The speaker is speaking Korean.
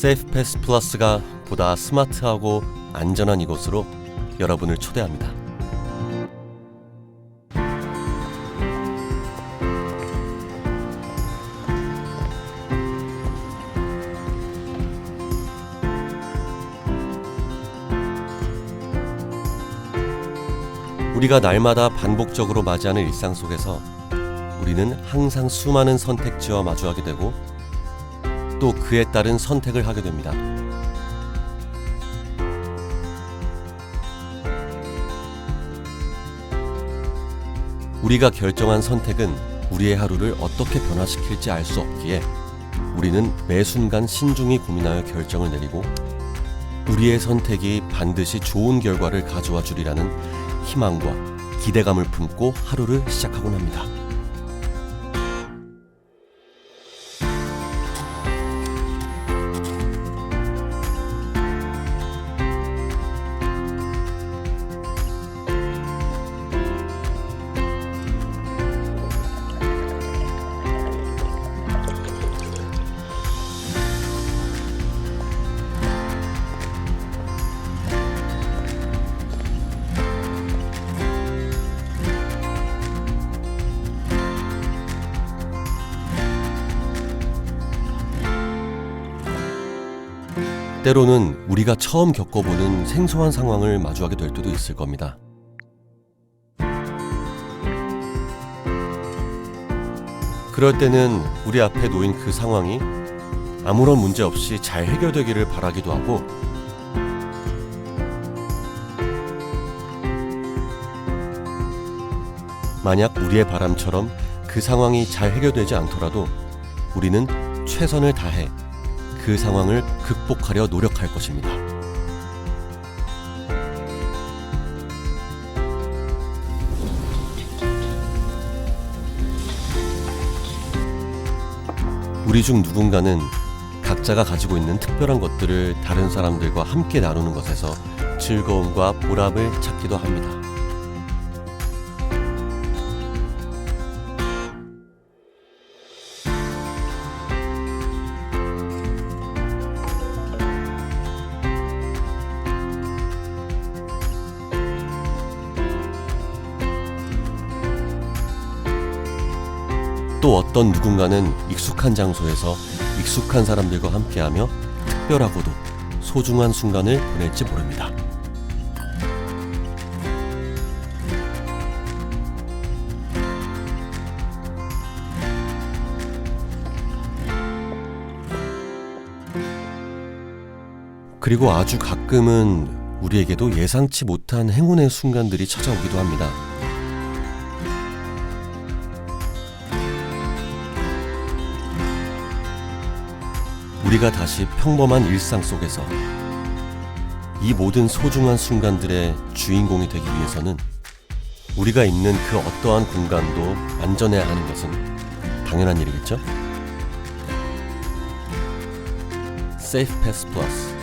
세이프패스 플러스가 보다 스마트하고 안전한 이곳으로 여러분을 초대합니다. 우리가 날마다 반복적으로 맞이하는 일상 속에서 우리는 항상 수많은 선택지와 마주하게 되고 또 그에 따른 선택을 하게 됩니다. 우리가 결정한 선택은 우리의 하루를 어떻게 변화시킬지 알 수 없기에 우리는 매 순간 신중히 고민하여 결정을 내리고 우리의 선택이 반드시 좋은 결과를 가져와 주리라는 희망과 기대감을 품고 하루를 시작하곤 합니다. 때로는 우리가 처음 겪어보는 생소한 상황을 마주하게 될 때도 있을 겁니다. 그럴 때는 우리 앞에 놓인 그 상황이 아무런 문제 없이 잘 해결되기를 바라기도 하고 만약 우리의 바람처럼 그 상황이 잘 해결되지 않더라도 우리는 최선을 다해 그 상황을 극복하려 노력할 것입니다. 우리 중 누군가는 각자가 가지고 있는 특별한 것들을 다른 사람들과 함께 나누는 것에서 즐거움과 보람을 찾기도 합니다. 또 어떤 누군가는 익숙한 장소에서 익숙한 사람들과 함께하며 특별하고도 소중한 순간을 보낼지 모릅니다. 그리고 아주 가끔은 우리에게도 예상치 못한 행운의 순간들이 찾아오기도 합니다. 우리가 다시 평범한 일상 속에서 이 모든 소중한 순간들의 주인공이 되기 위해서는 우리가 있는 그 어떠한 공간도 안전해야 하는 것은 당연한 일이겠죠? Safe Pass Plus